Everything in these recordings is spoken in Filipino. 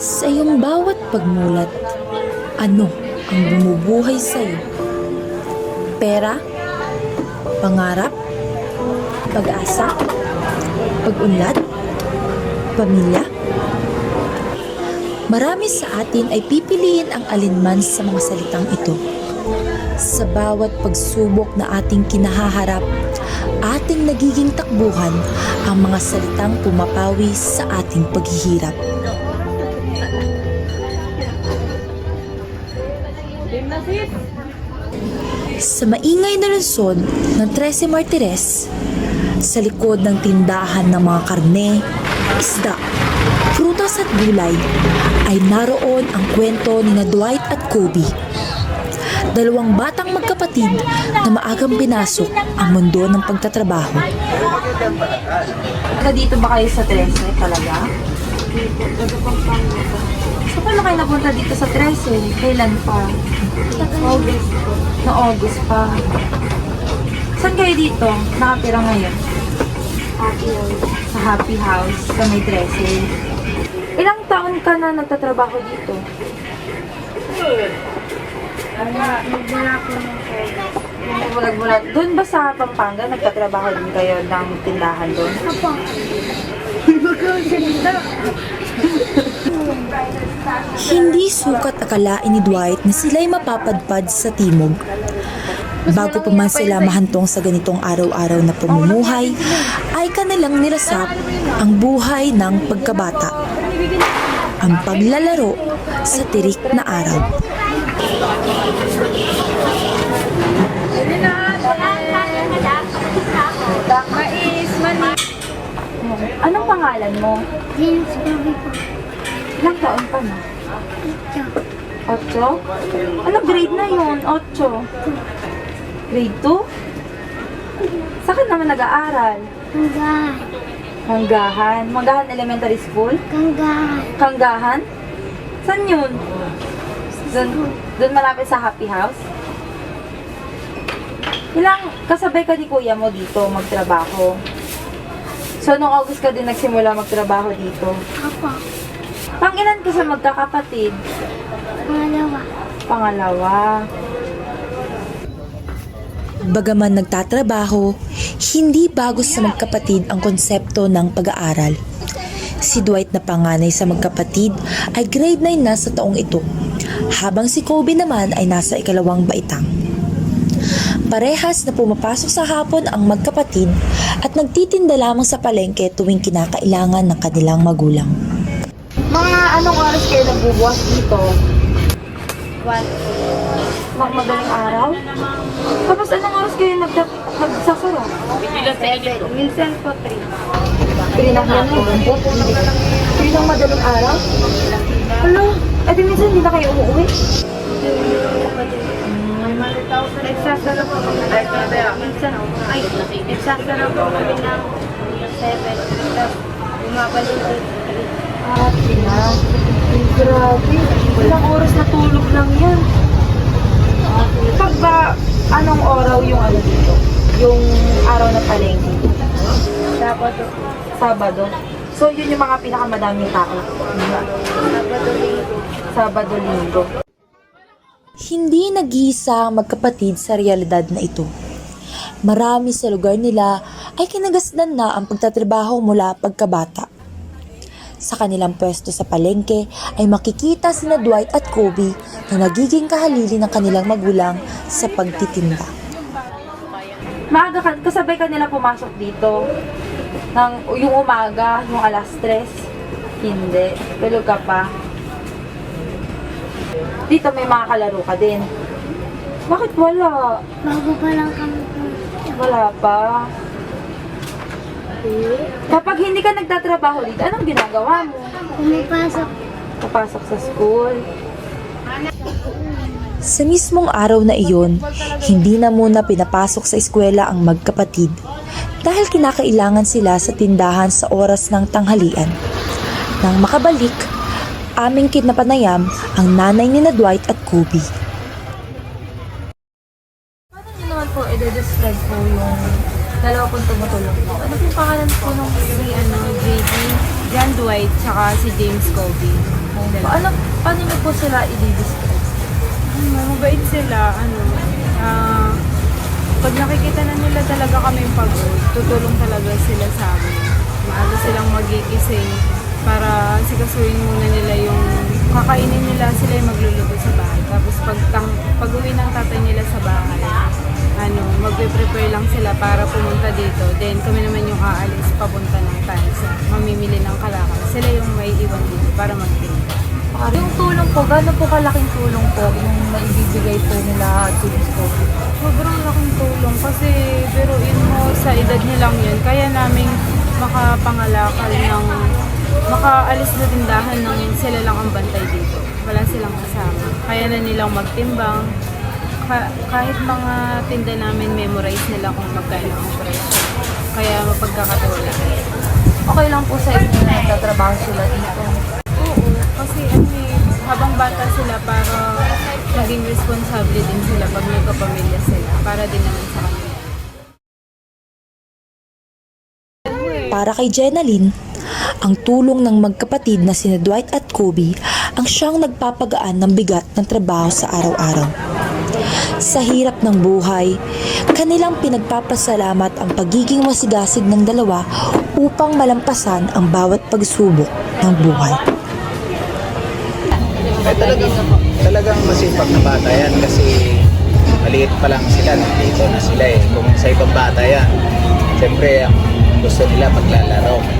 Sa iyong bawat pagmulat, ano ang bumubuhay sa iyo? Pera? Pangarap? Pag-asa? Pag-unlad? Pamilya? Marami sa atin ay pipiliin ang alinman sa mga salitang ito. Sa bawat pagsubok na ating kinahaharap, ating nagiging takbuhan ang mga salitang pumapawi sa ating paghihirap. Sa maingay na lungsod ng Trece Martires, sa likod ng tindahan ng mga karne, isda, prutas at gulay, ay naroon ang kwento ni na Dwight at Kobe. Dalawang batang magkapatid na maagang pinasok ang mundo ng pagtatrabaho. Dito ba kayo sa 13 talaga? So, paano kayo napunta dito sa 13? Kailan pa? August po. Na August pa. Saan kayo dito? Nakatira ngayon? Happy House. Sa Happy House, sa may 13. Ilang taon ka na nagtatrabaho dito? Bulag-bulag. Doon ba sa Pampanga, nagtatrabaho din kayo ng tindahan doon? Hindi sukat akalain ni Dwight na sila'y mapapadpad sa timog. Bago pa man sila mahantong sa ganitong araw-araw na pamumuhay, ay kanilang nirasap ang buhay ng pagkabata. Ang paglalaro sa tirik na araw. Mais, mani. Anong pangalan mo? James Bobby po. Ilang taon ka na? Ito. Otso? Ano grade na yun? Otso? Grade 2? Saan ka naman nag-aaral? Kanggahan. Manggahan. Manggahan Elementary School? Kanggahan. Kanggahan? Saan yun? Doon, doon malapit sa Happy House? Ilang kasabay ka ni kuya mo dito magtrabaho? So, nung August ka din nagsimula magtrabaho dito? Ako. Pang ilan ka sa magkakapatid? Pangalawa. Pangalawa. Bagaman nagtatrabaho, hindi bago sa magkapatid ang konsepto ng pag-aaral. Si Dwight na panganay sa magkapatid ay grade 9 na sa taong ito, habang si Kobe naman ay nasa ikalawang baitang. Parehas na pumapasok sa hapon ang magkapatid at nagtitinda lamang sa palengke tuwing kinakailangan ng kanilang magulang. Mga anong oras kayo nagbubukas dito? One. Mga madaling araw? Tapos anong oras kayo nag nagsasara? Seven. Minsan po three. Pili na hapon. Pili ng madaling araw? Hello? Eh di minsan hindi na kayo umuwi? Nagsasara po kami. Minsan, ay, nagsasara po kami ng seven. Tapos, bumabalik din. Ah, sila. Grabe. Ilang oras na tulog lang yan. Pag ba, anong oraw yung ano dito? Yung araw na palengke? Sabado. Sabado. So, yun yung mga pinakamadaming tao. Sabado. Sabado, linggo. Hindi nag-iisa ang magkapatid sa realidad na ito. Marami sa lugar nila ay kinagasdan na ang pagtatrabaho mula pagkabata. Sa kanilang pwesto sa palengke ay makikita sina Dwight at Kobe na nagiging kahalili ng kanilang magulang sa pagtitinda. Maaga ka, kasabay ka nila pumasok dito. Ng, yung umaga, yung alas 3. Hindi. Tulog ka pa. Dito may mga kalaro ka din. Bakit wala? Bago pa lang kami. Wala pa. Kapag hindi ka nagtatrabaho dito, anong ginagawa mo? Pumipasok. Papasok sa school. Sa mismong araw na iyon, hindi na muna pinapasok sa eskwela ang magkapatid dahil kinakailangan sila sa tindahan sa oras ng tanghalian. Nang makabalik, aming kinapanayam ang nanay ni na Dwight at Kobe. Paano niyo naman po i-describe po yung dalawa pong tumutulong po? Ano pong pangalan po nung si ano, JD? John Dwight, tsaka si James Kobe. Paano, paano niyo po sila i-distress? Ano, mabait sila, ano, ah, pag nakikita na nila talaga kami pagod, tutulong talaga sila sa amin. Maaga silang magigising para sigasuin muna nila yung kakainin nila, sila yung magluluto sa bahay. Tapos pag, tang, pag uwi ng tatay nila sa bahay, ano, magpe-prepare lang sila para pumunta dito. Then kami naman yung aalis papunta ng Tansa, mamimili ng kalakal. Sila yung may iwan dito para magtinda. Yung tulong po, gano'n po kalaking tulong po yung naibibigay po nila James Kobe? Sobrang laking tulong kasi biruin mo sa edad niya lang yun, kaya namin makapangalakal ng makaalis na tindahan ng sila lang ang bantay dito. Wala silang kasama. Kaya na nilang magtimbang. Ka- kahit mga tinda namin, memorize nila kung magkano ang presyo. Kaya mapagkakatulad. Okay lang po sa inyo na nagtatrabaho sila dito. Oo, kasi ano eh, habang bata sila para maging responsable din sila pag nagkapamilya sila. Para din naman sa kanila. Para kay Jenaline, ang tulong ng magkapatid na sina Dwight at Kobe ang siyang nagpapagaan ng bigat ng trabaho sa araw-araw. Sa hirap ng buhay, kanilang pinagpapasalamat ang pagiging masigasig ng dalawa upang malampasan ang bawat pagsubok ng buhay. Eh, talagang, talagang masipag na bata yan kasi maliit pa lang sila, nandito na sila eh. Kung sa ibang bata yan, siyempre ang gusto nila paglalaro.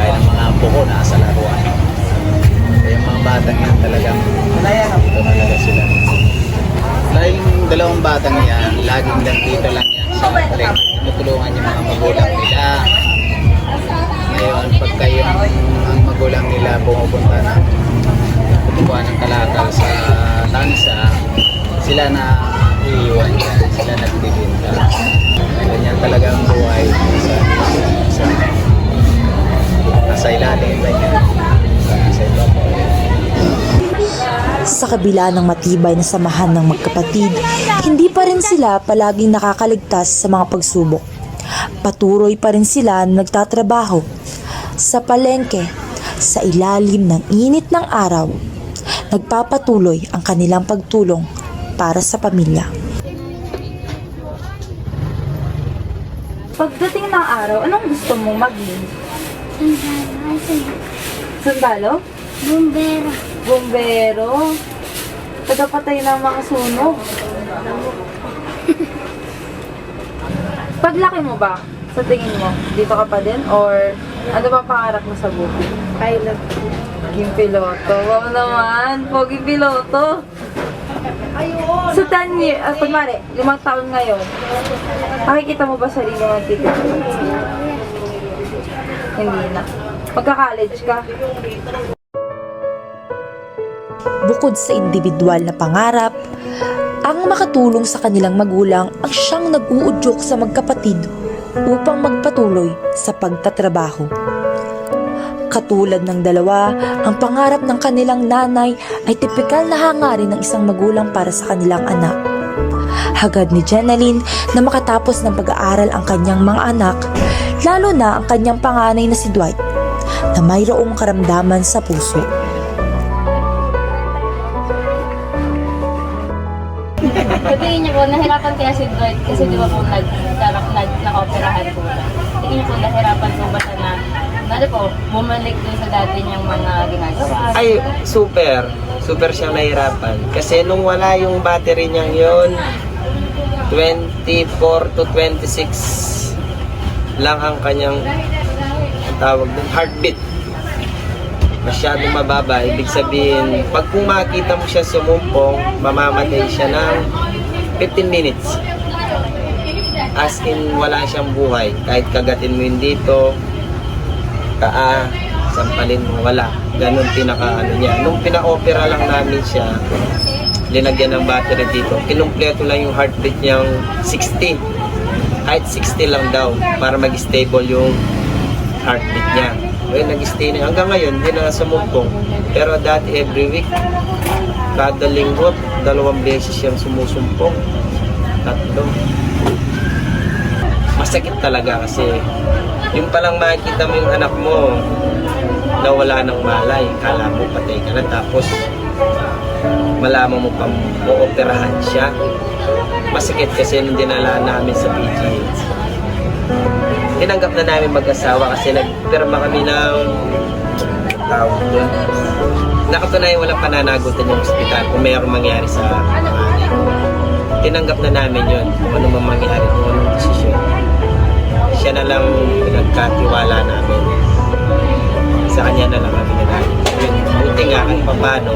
Gaya ng mga apo ko, nasa laruan. Kaya yung mga batang yan talagang talaga sila. Dahil yung dalawang batang yan, laging nandito lang yan sa paling tutulungan yung mga magulang nila. Kabila ng matibay na samahan ng magkapatid, hindi pa rin sila palaging nakakaligtas sa mga pagsubok. Patuloy pa rin sila na nagtatrabaho sa palengke sa ilalim ng init ng araw. Nagpapatuloy ang kanilang pagtulong para sa pamilya. Pagdating ng araw, anong gusto mong maging? Sundalo? Bumbero. Bombero? Tagapatay ng mga sunog? Paglaki mo ba, sa tingin mo, dito ka pa din? Or ano ba pangarap mo sa buhay? Pilot. Naging piloto. Wow naman, poging piloto. Sa 10 years, ah, kunwari, limang taon ngayon, makikita mo ba sarili mo nagtitig? Hindi na. Magka-college ka. Bukod sa individual na pangarap, ang makatulong sa kanilang magulang ang siyang nag-uudyok sa magkapatid upang magpatuloy sa pagtatrabaho. Katulad ng dalawa, ang pangarap ng kanilang nanay ay tipikal na hangarin ng isang magulang para sa kanilang anak. Hagad ni Jenaline na makatapos ng pag-aaral ang kanyang mga anak, lalo na ang kanyang panganay na si Dwight, na mayroong karamdaman sa puso. Nahirapan kaya si Dwight kasi di ba po nag, nag, nag, naka-operahan po siya. Tingin po, nahirapan po ba siya na, ano po, bumalik dun sa dati niyang mga ginagawa? Ay, super. Super siyang nahirapan. Kasi nung wala yung battery niyang yon 24 to 26 lang ang kanyang ang tawag dun, heartbeat. Masyadong mababa. Ibig sabihin, pag kung makita mo siya sumumpong, mamamatay siya ng 15 minutes. As in, wala siyang buhay. Kahit kagatin mo yun dito, kaa, sampalin mo, wala. Ganon pinaka ano niya. Nung pina-opera lang namin siya, linagyan ng battery dito, kinumpleto lang yung heartbeat niyang 60. Kahit 60 lang daw para mag-stable yung heartbeat niya. Ngayon, nag-stay na. Hanggang ngayon, hindi na sumumpong. Pero dati every week, kada linggo, dalawang beses siyang sumusumpong. Tatlo. Masakit talaga kasi Yung palang makikita mo yung anak mo, nawala ng malay, kala mo patay ka na, tapos malaman mo pang muoperahan siya. Masakit kasi nung dinala namin sa PGH. Tinanggap na namin mag-asawa kasi nagpirma kami ng tawag doon. Nakatunayan walang pananagutan yung ospital kung mayroong mangyari sa panganay. Tinanggap na namin yun kung ano man mangyari, kung anong desisyon. Siya na lang pinagkatiwala namin. Sa kanya na lang kami nanahin. Buti nga kahit papano,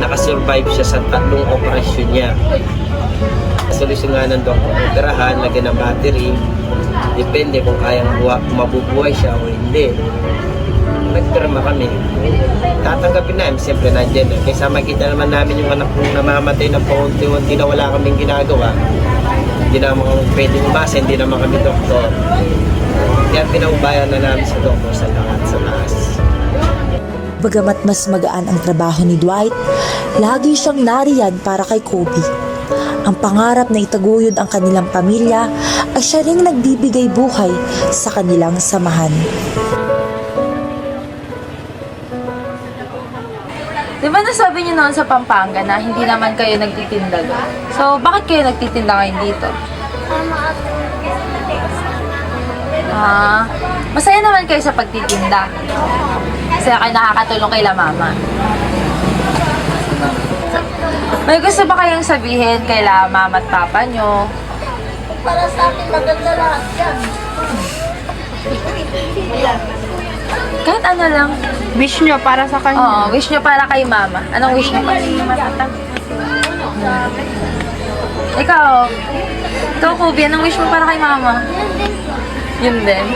nakasurvive siya sa tatlong operasyon niya. Solusyon nga ng doktor, operahan, lagyan ng battery, depende kung kayang buwa, mabubuhay siya o hindi. Nagpirma kami. Tatanggapin namin, siyempre nandyan. eh. Kaysa makita naman namin yung anak kong namamatay na paunti-unti na wala kaming ginagawa. Hindi naman kami pwede umasa, hindi naman kami doktor. Kaya pinaubayan na namin sa doktor sa lahat sa taas. Bagamat mas magaan ang trabaho ni Dwight, lagi siyang nariyan para kay Kobe. Ang pangarap na itaguyod ang kanilang pamilya ay siya ring nagbibigay buhay sa kanilang samahan. Di ba nasabi niyo noon sa Pampanga na hindi naman kayo nagtitinda doon? So, bakit kayo nagtitinda ngayon dito? Ah, masaya naman kayo sa pagtitinda. Kasi kayo nakakatulong kay la mama. May gusto ba kayong sabihin kay la mama at papa nyo? Para sa akin, maganda lahat yan. Kahit ano lang. Wish nyo para sa kanya. Oo, wish nyo para kay mama. Anong wish nyo? Ikaw, ikaw, Kobe, anong wish mo para kay mama? Yun din.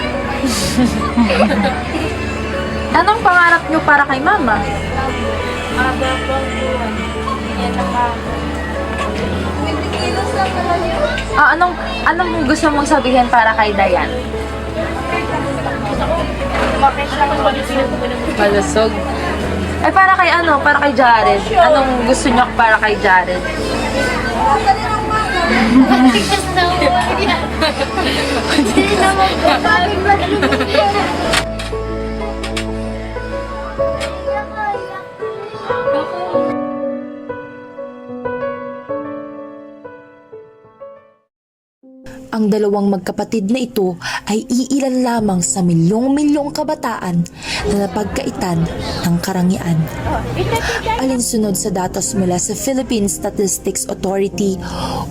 anong pangarap nyo para kay mama? Ah, anong anong gusto mong sabihin para kay Dayan? Malusog. Eh, para kay ano? Para kay Jared. Anong gusto niyo para kay Jared? Hindi naman po sabi magluluto. Ang dalawang magkapatid na ito ay iilan lamang sa milyong-milyong kabataan na napagkaitan ng karangian. Alinsunod sa datos mula sa Philippine Statistics Authority,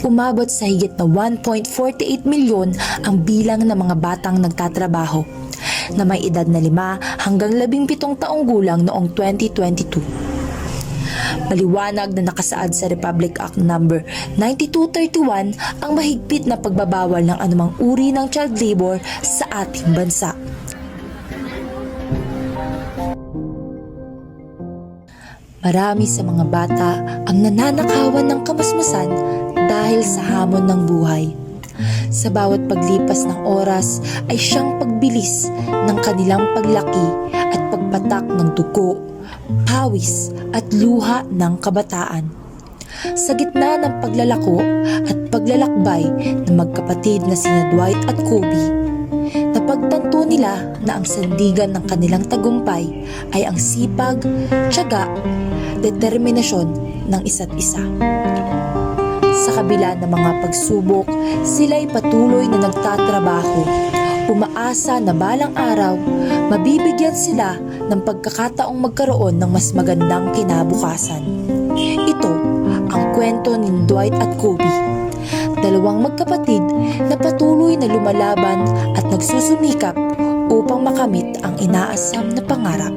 umabot sa higit na 1.48 milyon ang bilang ng mga batang nagtatrabaho na may edad na 5 hanggang 17 taong gulang noong 2022. Maliwanag na nakasaad sa Republic Act No. 9231 ang mahigpit na pagbabawal ng anumang uri ng child labor sa ating bansa. Marami sa mga bata ang nananakawan ng kamasmasan dahil sa hamon ng buhay. Sa bawat paglipas ng oras ay siyang pagbilis ng kanilang paglaki at pagpatak ng dugo, pawis at luha ng kabataan. Sa gitna ng paglalako at paglalakbay ng magkapatid na sina Dwight at Kobe, napagtanto nila na ang sandigan ng kanilang tagumpay ay ang sipag, tiyaga, determinasyon ng isa't isa. Sa kabila ng mga pagsubok, sila'y patuloy na nagtatrabaho. Umaasa na balang araw, mabibigyan sila ng pagkakataong magkaroon ng mas magandang kinabukasan. Ito ang kwento ni Dwight at Kobe. Dalawang magkapatid na patuloy na lumalaban at nagsusumikap upang makamit ang inaasam na pangarap.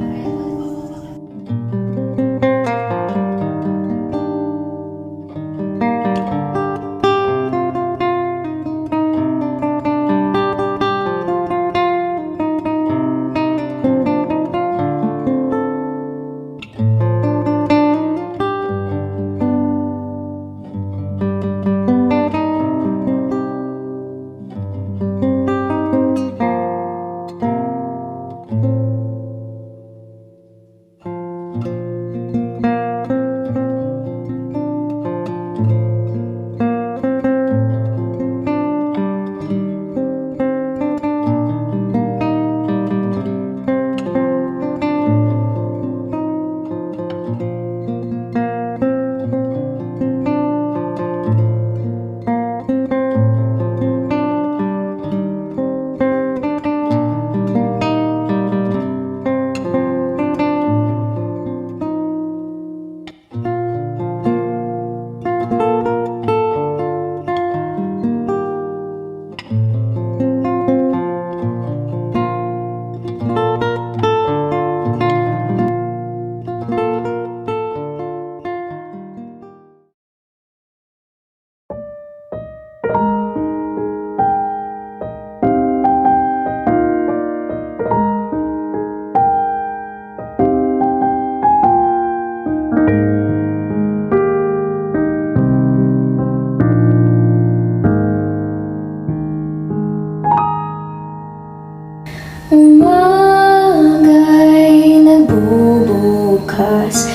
curse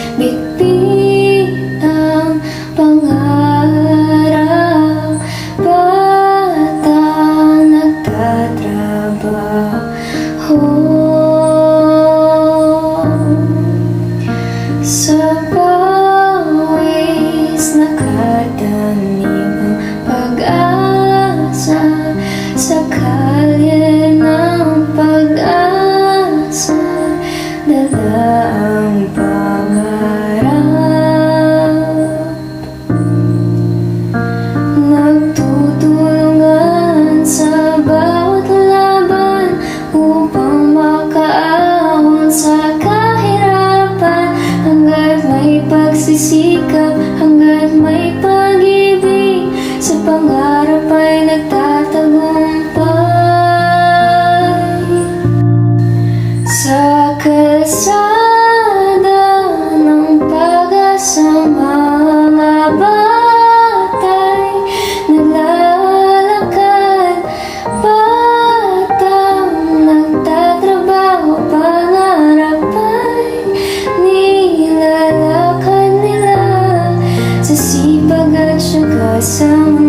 syaga sa mundo Sumama